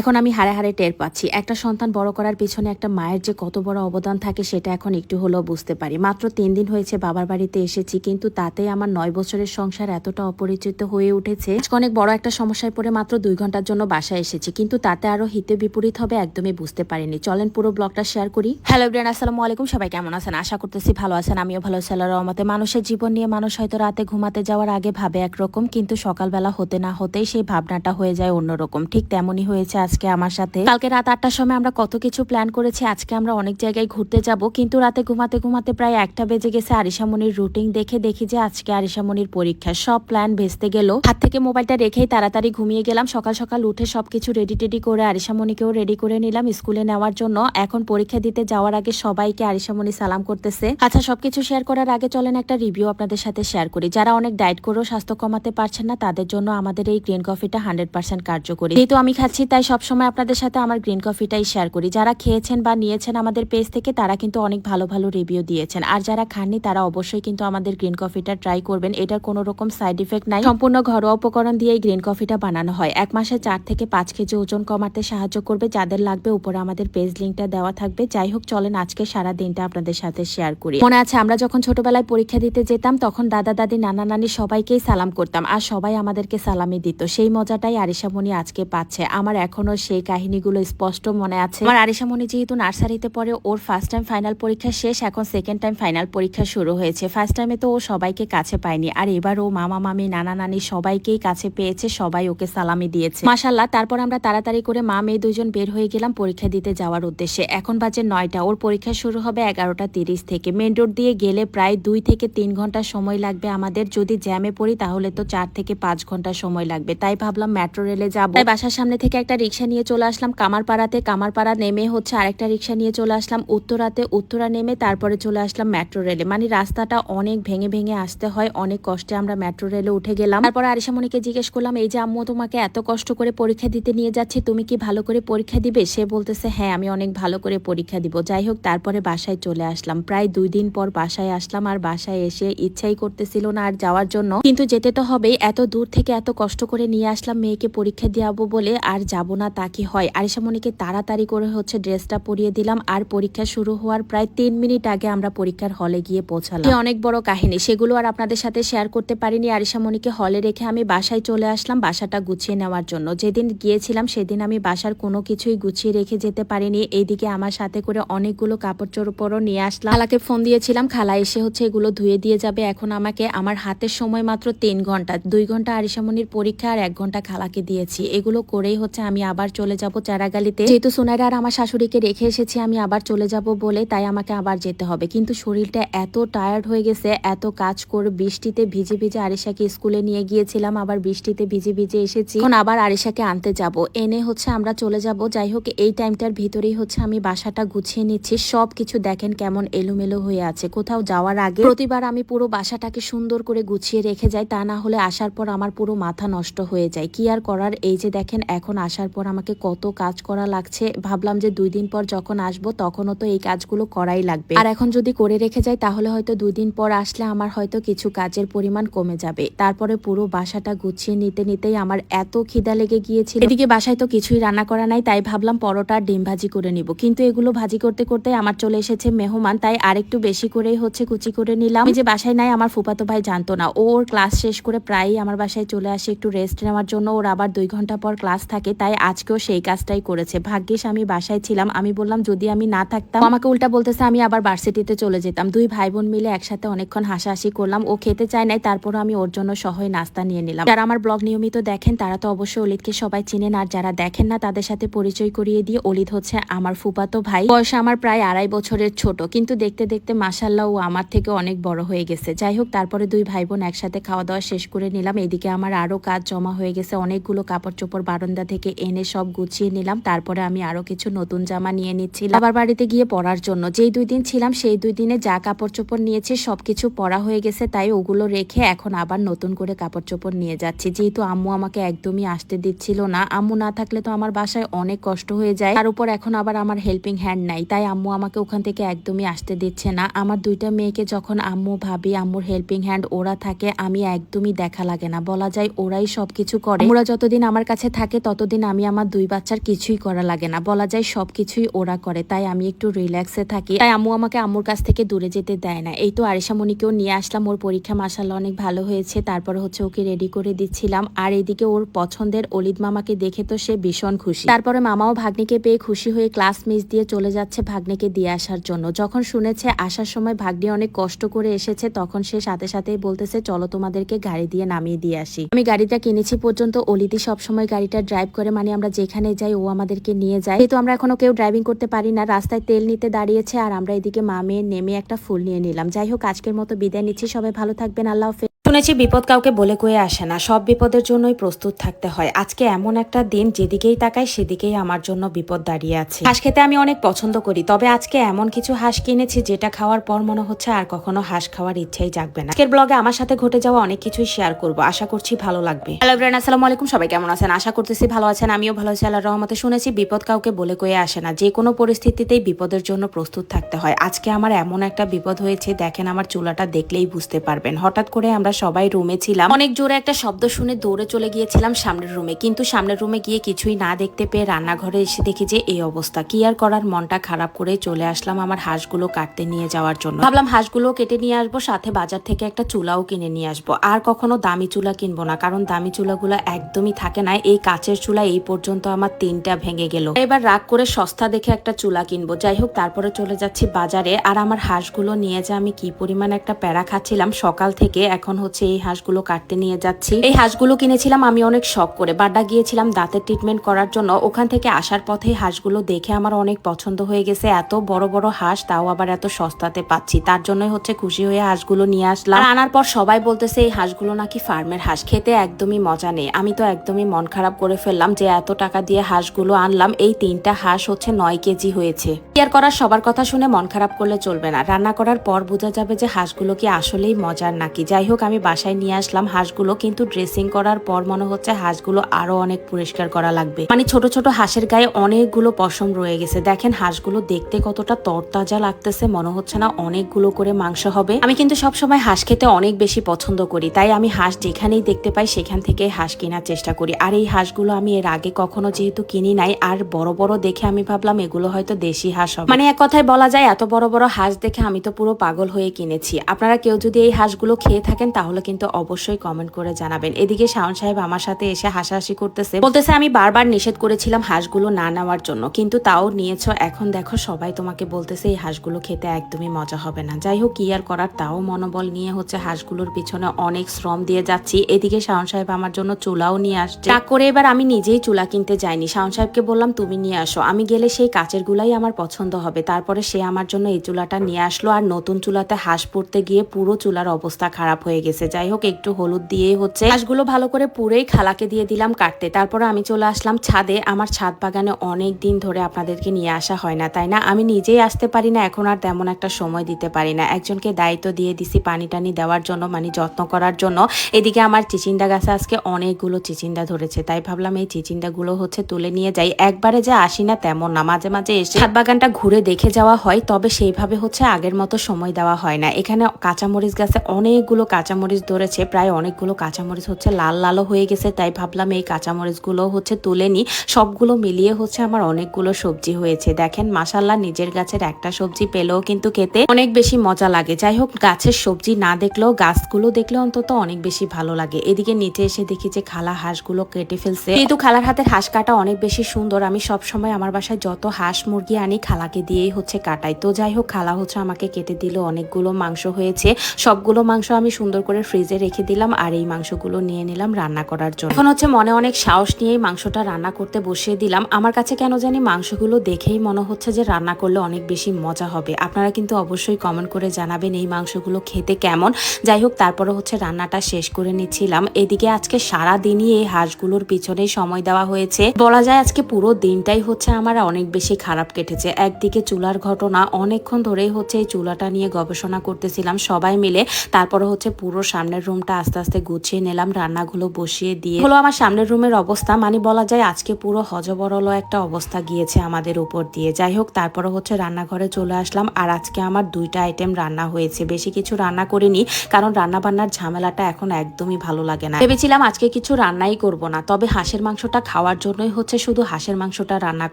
এখন আমি হারে হারে টের পাচ্ছি। একটা সন্তান বড় করার পিছনে একটা মায়ের যে কত বড় অবদান থাকে সেটা এখন একটু হলেও বুঝতে পারি। মাত্র তিন দিন হয়েছে বাবার বাড়িতে এসেছি, কিন্তু তাতে আমার নয় বছরের সংসার এতটা অপরিচিত হয়ে উঠেছে। অনেক বড় একটা সমস্যায় পড়ে মাত্র দুই ঘণ্টার জন্য বাসায় এসেছি, কিন্তু তাতে আরও হিতে বিপরীত হবে একদমই বুঝতে পারিনি। চলেন পুরো ব্লগটা শেয়ার করি। হ্যালো ব্রেন আসসালামু আলাইকুম। সবাই কেমন আছেন? আশা করতেছি ভালো আছেন। আমিও ভালো আল্লাহর রহমতে। মানুষের জীবন নিয়ে মানুষ হয়তো রাতে ঘুমাতে যাওয়ার আগে ভাবে একরকম, কিন্তু সকালবেলা হতে না হতেই সেই ভাবনাটা হয়ে যায় অন্যরকম। ঠিক তেমনই হয়েছে আজকে আমার সাথে। কালকে রাত আটটার সময় আমরা কত কিছু প্ল্যান করেছি, আজকে আমরা অনেক জায়গায় ঘুরতে যাব, কিন্তু রাতে ঘুমাতে ঘুমাতে প্রায় একটা বেজে গেছে। আরিশামনির রুটিন দেখে দেখি যে আজকে আরিশামনির পরীক্ষা, সব প্ল্যান ভেস্তে গেল। হাত থেকে মোবাইলটা রেখেই তাড়াতাড়ি ঘুমিয়ে গেলাম। সকাল সকাল উঠে সবকিছু রেডি টেডি করে আরিশামনিকেও রেডি করে নিলাম স্কুলে নেওয়ার জন্য। এখন পরীক্ষা দিতে যাওয়ার আগে সবাইকে আরিশামনি সালাম করতেছে। আচ্ছা সবকিছু শেয়ার করার আগে চলেন একটা রিভিউ আপনাদের সাথে শেয়ার করি। যারা অনেক ডায়েট করেও স্বাস্থ্য কমাতে পারছেন না, তাদের জন্য আমাদের এই গ্রিন কফিটা হান্ড্রেড পার্সেন্ট কার্যকরী। যেহেতু আমি খাচ্ছি, তাই সবসময় আপনাদের সাথে আমার গ্রিন কফিটাই শেয়ার করি। যারা খেয়েছেন বা নিয়েছেন আমাদের পেজ থেকে, তারা কিন্তু অনেক ভালো ভালো রিভিউ দিয়েছেন। আর যারা খাননি, তারা অবশ্যই কিন্তু আমাদের গ্রিন কফিটা ট্রাই করবেন। এটার কোনো রকম সাইড ইফেক্ট নাই। সম্পূর্ণ ঘরোয়া উপকরণ দিয়ে এই গ্রিন কফিটা বানানো হয়। এক মাসে চার থেকে পাঁচ কেজি ওজন কমাতে সাহায্য করবে। যাদের লাগবে, উপরে আমাদের পেজ লিঙ্কটা দেওয়া থাকবে। যাই হোক, চলেন আজকে সারা দিনটা আপনাদের সাথে শেয়ার করি। মনে আছে, আমরা যখন ছোটবেলায় পরীক্ষা দিতে যেতাম, তখন দাদা, দাদি, নানা, নানি সবাইকেই সালাম করতাম। আর সবাই আমাদেরকে সালামি দিত। সেই মজাটাই আরিশামণি আজকে পাচ্ছে। আমার এখনও সেই কাহিনীগুলো স্পষ্ট মনে আছে। আমার আরিশামণি যেহেতু নার্সারিতে পড়ে ওর ফার্স্ট টাইম ফাইনাল পরীক্ষা শেষ এখন সেকেন্ড টাইম ফাইনাল পরীক্ষা শুরু হয়েছে। ফার্স্ট টাইমে তো ও সবাইকে কাছে পায়নি। আর এবার ও মামা মামি নানা নানি সবাইকেই কাছে পেয়েছে সবাই ওকে সালামি দিয়েছে। মাসাল্লাহ তারপর আমরা তাড়াতাড়ি করে মা মেয়ে দুজন বের হয়ে গেলাম পরীক্ষা দিতে যাওয়ার উদ্দেশ্যে। এখন বাজে নয়টা ওর পরীক্ষা শুরু হবে এগারোটা তিরিশ থেকে। মেন রোড দিয়ে গেলে প্রায় দুই থেকে তিন ঘণ্টা সময় লাগবে আমাদের। যদি জ্যামে পড়ি তাহলে তো চার থেকে পাঁচ ঘণ্টা সময় লাগবে। তাই ভাবলাম মেট্রো রেলে যাব। তাই বাসার সামনে থেকে একটা রিক্সা নিয়ে চলে আসলাম কামারপাড়াতে। কামারপাড়া নেমে হচ্ছে আরেকটা রিক্সা নিয়ে চলে আসলাম। উত্তরাতে, উত্তরা নেমে তারপরে চলে আসলাম মেট্রো রেলে। মানে রাস্তাটা অনেক ভেঙে ভেঙে আসতে হয়, অনেক কষ্টে আমরা মেট্রো রেলে উঠে গেলাম। তারপর আরিসামণিকে জিজ্ঞেস করলাম, এই যে আম্মু, তোমাকে এত কষ্ট করে পরীক্ষা দিতে নিয়ে যাচ্ছে, তুমি কি ভালো করে পরীক্ষা দিবে? সে বলতেছে হ্যাঁ আমি অনেক ভালো করে পরীক্ষা দিব। যাই হোক, তারপরে বাসায় চলে আসলাম। প্রায় দুই দিন পর বাসায় আসলাম, আর বাসায় এসে ইচ্ছাই করতেছিল না আর যাওয়ার জন্য। কিন্তু যেতে তো হবেই, এত দূর থেকে এত কষ্ট করে নিয়ে আসলাম মেয়েকে পরীক্ষা দিয়াবো বলে, আর যাব না তা কি হয়? আরিসামণিকে তাড়াতাড়ি করে হচ্ছে ড্রেসটা পরিয়ে দিলাম। আর পরীক্ষা শুরু হওয়ার প্রায় তিন মিনিট আগে আমরা পরীক্ষার হলে গিয়ে পৌঁছালাম। অনেক বড় কাহিনী। সেগুলো আর আপনাদের সাথে শেয়ার করতে পারিনি। আরিসামণিকে হলে রেখে আমি বাসায় চলে আসলাম বাসাটা গুছিয়ে নেওয়ার জন্য। যেদিন গিয়েছিলাম সেদিন আমি বাসার কোনো কিছুই গুছিয়ে রেখে যেতে পারিনি। এইদিকে আমার সাথে করে অনেকগুলো কাপড় চোপড়ও নিয়ে আসলাম। খালাকে ফোন দিয়েছিলাম, খালা, এসে হচ্ছে এগুলো ধুয়ে দিয়ে যাবে। এখন আমাকে আমার হাতের সময় মাত্র তিন ঘণ্টা। দুই ঘণ্টা আরিসামণির পরীক্ষা আর এক ঘণ্টা খালাকে দিয়েছি। এগুলো করেই হচ্ছে আমি আবার চলে যাব চারাগালিতে। যেহেতু সোনাইরা আর আমার শাশুড়িকে রেখে এসেছি, আমি আবার চলে যাব বলে তাই আমাকে আবার যেতে হবে। কিন্তু শরীরটা এত টায়ার্ড হয়ে গেছে, এত কাজ করে বৃষ্টিতে ভিজে ভিজে আরিশাকে স্কুলে নিয়ে গিয়েছিলাম, আবার বৃষ্টিতে ভিজে ভিজে এসেছি। এখন আবার আরিশাকে আনতে যাব। এনে হচ্ছে আমরা চলে যাব। যাই হোক, এই টাইমটার ভিতরেই হচ্ছে আমি বাসাটা গুছিয়ে নিচ্ছি। সব কিছু দেখেন কেমন এলোমেলো হয়ে আছে। কোথাও যাওয়ার আগে প্রতিবার আমি পুরো বাসাটাকে সুন্দর করে গুছিয়ে রেখে যাই, তা না হলে আসার পর আমার পুরো মাথা নষ্ট হয়ে যায়। কি আর করার? এই যে দেখেন, এখন আসার পর আমাকে কত কাজ করা লাগছে। ভাবলাম যে দুই দিন পর যখন আসব, তখনও তো এই কাজগুলো করাই লাগবে। আর এখন যদি করে রেখে যাই, তাহলে হয়তো দুই দিন পর আসলে আমার হয়তো কিছু কাজের পরিমাণ কমে যাবে। তারপরে পুরো বাসাটা গুছিয়ে নিতে নিতেই আমার এত খিদা লেগে গিয়েছিল। এদিকে বাসায় তো কিছুই রান্না করা নাই, তাই ভাবলাম পরোটা ডিম ভাজি করে নিব। কিন্তু এগুলো ভাজি করতে করতে আমার চলে এসেছে মেহমান, তাই আরেকটু বেশি করেই হচ্ছে কুচি করে নিলাম। যে বাসায় নাই, আমার ফুপাতো ভাই জানতো না। ওর ক্লাস শেষ করে প্রায়ই আমার বাসায় চলে আসে, একটু রেস্ট নেওয়ার জন্য। ওর আবার দুই ঘণ্টা পর ক্লাস থাকে, তাই আজকেও সেই কাজটাই করেছে। ভাগ্যিস আমি বাসায় ছিলাম, আমি বললাম যদি আমি না থাকতাম আমাকে উল্টা বলতেছে, আমি আবার ভার্সিটিতে চলে যেতাম। দুই ভাই বোন মিলে একসাথে অনেকক্ষণ হাসাহাসি করলাম, ও খেতে চায় নাই, তারপরও আমি ওর জন্য সহই নাস্তা নিয়ে নিলাম। যারা আমার ব্লগ নিয়মিত দেখেন, তারা তো অবশ্যই অলিদকে সবাই চিনেন, আর যারা দেখেন না, তাদের সাথে পরিচয় করিয়ে দিয়ে অলিদ হচ্ছে আমার ফুপাতো ভাই। বয়স আমার প্রায় আড়াই বছরের ছোট, কিন্তু দেখতে দেখতে মাসাল্লাহ ও আমার থেকে অনেক বড় হয়ে গেছে। যাই হোক, তারপরে দুই ভাই বোন একসাথে খাওয়া দাওয়া শেষ করে নিলাম। এদিকে আমার আরও কাজ জমা হয়ে গেছে, অনেকগুলো কাপড় চোপড় বারান্দা থেকে এনে সব গুছিয়ে নিলাম। তারপরে আমি আরও কিছু নতুন জামা নিয়ে নিচ্ছিলাম। আবার বাড়িতে গিয়ে পরার জন্য যেই দুই দিন ছিলাম, সেই দুই দিনে যা কাপড় চোপড় নিয়েছি, সবকিছু পরা হয়ে গেছে। তাই ওগুলো রেখে এখন আবার নতুন করে কাপড় চোপড় নিয়ে যাচ্ছি। যেহেতু আম্মু আমাকে একদমই আসতে দিচ্ছিল না, আম্মু না থাকলে তো আমার বাসায় অনেক কষ্ট হয়ে যায়। তার উপর এখন আবার আমার হেল্পিং হ্যান্ড নাই, তাই আম্মু আমাকে ওখান থেকে একদমই আসতে দিচ্ছে না। আমার দুইটা মেয়েকে যখন আম্মু ভাবি আম্মুর হেল্পিং হ্যান্ড ওরা থাকে, আমি একদমই দেখা লাগে না। বলা যায় ওরাই সবকিছু করে। ওরা যতদিন আমার কাছে থাকে, ততদিন আমি আমার দুই বাচ্চার কিছুই করা লাগে না। বলা যায় সব কিছুই ওরা করে, তাই আমি একটু রিল্যাক্সে থাকি। তাই আম্মু আমাকে আম্মুর কাছ থেকে দূরে যেতে দেয় না। এই তো আরিশা মনিকেও নিয়ে আসলাম, ওর পরীক্ষা মাসাল্লাহ অনেক ভালো হয়েছে, তারপর হচ্ছে ওকে রেডি করে দিচ্ছিলাম। আর এদিকে ওর পছন্দের অলিদ মামাকে দেখে তো সে ভীষণ খুশি। তারপরে মামাও ভাগ্নিকে পেয়ে খুশি হয়ে ক্লাস মিস দিয়ে চলে যাচ্ছে ভাগ্নিকে দিয়ে আসার জন্য। যখন শুনেছে আসার সময় ভাগ্নি অনেক কষ্ট করে এসেছে, তখন সে সাথে সাথেই বলতেছে, চলো তোমাদেরকে গাড়ি দিয়ে নামিয়ে দিয়ে আসি। আমি গাড়িটা কিনেছি পর্যন্ত অলিদি সবসময় গাড়িটা ড্রাইভ করে মানে আমরা যেখানে যাই, ও আমাদেরকে নিয়ে যায়। যেহেতু আমরা এখনও কেউ ড্রাইভিং করতে পারি না, রাস্তায় তেল নিতে দাঁড়িয়েছে আর আমরা এদিকে মামে নেমে একটা ফুল নিয়ে নিলাম। যাই হোক, আজকের মতো বিদায় নিচ্ছি। সবাই ভালো থাকবেন। আল্লাহ হাফেজ। শুনেছি বিপদ কাউকে বলে কয়ে আসে না। সব বিপদের জন্যই প্রস্তুত থাকতে হয়। আজকে এমন একটা দিন যেদিকেই তাকাই, সেদিকেই আমার জন্য বিপদ দাঁড়িয়ে আছে। হাঁস খেতে আমি অনেক পছন্দ করি, তবে আজকে এমন কিছু হাঁস কিনেছি যেটা খাওয়ার পর মনে হচ্ছে আর কখনো হাঁস খাওয়ার ইচ্ছাই জাগবে না। আজকের ব্লগে আমার সাথে ঘটে যাওয়া অনেক কিছুই শেয়ার করব। আশা করছি ভালো লাগবে। হ্যালো ব্রেন আসসালামু আলাইকুম। সবাই কেমন আছেন? আশা করতেছি ভালো আছেন। আমিও ভালো আছি, আল্লাহর রহমতে। শুনেছি বিপদ কাউকে বলে কয়ে আসে না। যে কোনো পরিস্থিতিতেই বিপদের জন্য প্রস্তুত থাকতে হয়। আজকে আমার এমন একটা বিপদ হয়েছে, দেখেন আমার চুলাটা দেখলেই বুঝতে পারবেন। হঠাৎ করে আমরা সবাই রুমে ছিলাম। অনেক জোরে একটা শব্দ শুনে দৌড়ে চলে গিয়েছিলাম সামনের রুমে। কিন্তু সামনের রুমে গিয়ে কিছুই না দেখতে পেয়ে রান্নাঘরে এসে দেখি যে এই অবস্থা। কি আর করার? মনটা খারাপ করে চলে আসলাম আমার হাঁসগুলো কাটতে নিয়ে যাওয়ার জন্য। ভাবলাম হাঁসগুলো কেটে নিয়ে আসব, সাথে বাজার থেকে একটা চুলাও কিনে নিয়ে আসব। আর কখনো দামি চুলা কিনবো না, কারণ দামি চুলাগুলো একদমই থাকে না। এই কাচের চুলা এই পর্যন্ত আমার তিনটা ভেঙে গেল। এবার রাগ করে সস্তা দেখে একটা চুলা কিনবো। যাই হোক, তারপরে চলে যাচ্ছি বাজারে। আর আমার হাঁসগুলো নিয়ে যে আমি কি পরিমাণ একটা প্যারা খাচ্ছিলাম, সকাল থেকে এখন হচ্ছে, এই হাঁসগুলো কাটতে নিয়ে যাচ্ছি। এই হাঁসগুলো কিনেছিলাম, আমি অনেক শখ করে। বাড্ডা গিয়েছিলাম দাঁতের ট্রিটমেন্ট করার জন্য। ওখান থেকে আসার পথে হাঁসগুলো দেখে আমার অনেক পছন্দ হয়ে গেছে। এত বড় বড় হাঁস, তাও আবার এত সস্তাতে পাচ্ছি। তার জন্যই হচ্ছে খুশি হয়ে হাঁসগুলো নিয়ে আসলাম। আনার পর সবাই বলতেছে, এই হাঁসগুলো নাকি ফার্মের হাঁস। খেতে একদমই মজা নেই। আমি তো একদমই মন খারাপ করে ফেললাম যে, এত টাকা দিয়ে হাঁসগুলো আনলাম। এই তিনটা হাঁস হচ্ছে নয় কেজি হয়েছে। কেয়ার করার সবার কথা শুনে মন খারাপ করলে চলবে না। রান্না করার পর বোঝা যাবে যে, হাঁসগুলো কি আসলেই মজার নাকি? যাই হোক, আমি বাসায় নিয়ে আসলাম হাঁসগুলো, কিন্তু ড্রেসিং করার পর মনে হচ্ছে হাঁসগুলো আরও অনেক পরিষ্কার করা লাগবে। মানে ছোট ছোট হাঁসের গায়ে অনেকগুলো পশম রয়ে গেছে। দেখেন হাঁসগুলো দেখতে কতটা তরতাজা লাগতেছে, মনে হচ্ছে না অনেকগুলো করে মাংস হবে। আমি কিন্তু সবসময় হাঁস খেতে অনেক বেশি পছন্দ করি, তাই আমি হাঁস যেখানেই দেখতে পাই সেখান থেকে হাঁস কেনার চেষ্টা করি। আর এই হাঁসগুলো আমি এর আগে কখনো যেহেতু কিনি নাই, আর বড় বড় দেখে আমি ভাবলাম এগুলো হয়তো দেশি হাঁস হবে। মানে এক কথায় বলা যায়, এত বড় বড় হাঁস দেখে আমি তো পুরো পাগল হয়ে কিনেছি। আপনারা কেউ যদি এই হাঁসগুলো খেয়ে থাকেন, তাহলে কিন্তু অবশ্যই কমেন্ট করে জানাবেন। এদিকে শাওন সাহেব আমার সাথে এসে হাসাহাসি করতেছে। বলতেছে, আমি বারবার নিষেধ করেছিলাম হাঁসগুলো না নেওয়ার জন্য, কিন্তু তাও নিয়েছো। এখন দেখো সবাই তোমাকে বলতেছে, এই হাঁসগুলো খেতে একদমই মজা হবে না। যাই হোক, কি আর করার? তাও মনোবল নিয়ে হচ্ছে হাঁসগুলোর পিছনে অনেক শ্রম দিয়ে যাচ্ছি। এদিকে শাওন সাহেব আমার জন্য চুলাও নিয়ে আসছে। রাগ করে এবার আমি নিজেই চুলা কিনতে যাইনি। শাওন সাহেবকে বললাম, তুমি নিয়ে আসো। আমি গেলে সেই কাচের গুলাই আমার পছন্দ হবে। তারপরে সে আমার জন্য এই চুলাটা নিয়ে আসলো। আর নতুন চুলাতে হাঁস পড়তে গিয়ে পুরো চুলার অবস্থা খারাপ হয়ে গেছে। যাই হোক, একটু হলুদ দিয়েই হচ্ছে। হাঁসগুলো ভালো করে পুরেই খালাকে দিয়ে দিলাম কাটতে। তারপরে আমি চলে আসলাম ছাদে। আমার ছাদ বাগানে অনেক দিন ধরে আপনাদেরকে নিয়ে আসা হয় না, তাই না? আমি নিজেই আসতে পারি না, এখন আর তেমন একটা সময় দিতে পারি না। একজনকে দায়িত্ব দিয়ে দিছি পানি টানি দেওয়ার জন্য মানে যত্ন করার জন্য। এদিকে আমার চিচিন্ডা গাছে আজকে অনেকগুলো চিচিন্ডা ধরেছে, তাই ভাবলাম এই চিচিন্ডাগুলো হচ্ছে তুলে নিয়ে যাই। একবারে যে আসি না তেমন না, মাঝে মাঝে এসে ছাদ বাগানটা ঘুরে দেখে যাওয়া হয়, তবে সেইভাবে হচ্ছে আগের মতো সময় দেওয়া হয় না। এখানে কাঁচামরিচ গাছে অনেকগুলো কাঁচামরিচ ধরেছে, প্রায় অনেকগুলো কাঁচামরিচ হচ্ছে লাল লালও হয়ে গেছে, তাই ভাবলাম এই কাঁচামরিচগুলো হচ্ছে তুলে নিই। সবগুলো মিলিয়ে হচ্ছে আমার অনেকগুলো সবজি হয়েছে। দেখেন মাসাল্লাহ নিজের গাছের একটা সবজি পেলেও কিন্তু খেতে অনেক বেশি মজা লাগে। যাই হোক, গাছের সবজি না দেখলেও, গাছগুলো দেখলে অন্তত অনেক বেশি ভালো লাগে। এদিকে নিচে এসে দেখি যে খালা হাঁসগুলো কেটে ফেলছে। কিন্তু খালার হাতের হাঁস কাটা অনেক বেশি সুন্দর। আমি সব সময় আমার বাসায় যত হাঁস মুরগি আনি, খালাকে দিয়েই হচ্ছে কাটাই। তো যাই হোক, খালা হচ্ছে আমাকে কেটে দিল, অনেকগুলো মাংস হয়েছে। সবগুলো মাংস আমি সুন্দর করে ফ্রিজে রেখে দিলাম আর এই মাংসগুলো নিয়ে নিলাম রান্না করার জন্য। এখন হচ্ছে মনে অনেক সাহস নিয়েই মাংসটা রান্না করতে বসিয়ে দিলাম। আমার কাছে কেন জানি মাংসগুলো দেখেই মনে হচ্ছে যে রান্না করলে অনেক বেশি মজা হবে। আপনারা কিন্তু অবশ্যই কমেন্ট করে জানাবেন এই মাংসগুলো খেতে কেমন। যাই হোক, তারপরে হচ্ছে রান্নাটা শেষ করে নিচ্ছিলাম। এদিকে আজকে সারা দিনই এই হাঁসগুলোর পিছনে সময় দেওয়া হয়েছে। বলা যায় আজকে পুরো দিনটাই হচ্ছে আমার অনেক বেশি খারাপ কেটেছে। একদিকে চুলার ঘটনা, অনেকক্ষণ ধরেই হচ্ছে এই চুলাটা নিয়ে গবেষণা করতেছিলাম সবাই মিলে। তারপরে হচ্ছে পুরো পুরো সামনের রুমটা আস্তে আস্তে গুছিয়ে নিলাম, রান্নাগুলো বসিয়ে দিয়ে। হলো আমার সামনের রুমের অবস্থা মানে বলা যায় আজকে পুরো হজবরল একটা অবস্থা গিয়েছে আমাদের উপর দিয়ে। যাই হোক, তারপরে হচ্ছে রান্নাঘরে চলে আসলাম, আর আজকে আমার দুইটা আইটেম রান্না হয়েছে। বেশি কিছু রান্না করিনি, কারণ রান্না বান্নার ঝামেলাটা এখন একদমই ভালো লাগে না। ভেবেছিলাম আজকে কিছু রান্নাই করব না, তবে হাঁসের মাংসটা খাওয়ার জন্যই হচ্ছে শুধু হাঁসের মাংসটা রান্না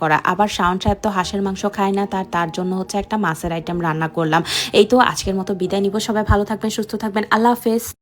করা। আবার শাওন সাহেব তো হাঁসের মাংস খায় না, তার তার জন্য হচ্ছে একটা মাছের আইটেম রান্না করলাম। এই তো আজকের মতো বিদায় নিব, সবাই ভালো থাকবেন, সুস্থ থাকবেন, আল্লাহ Office.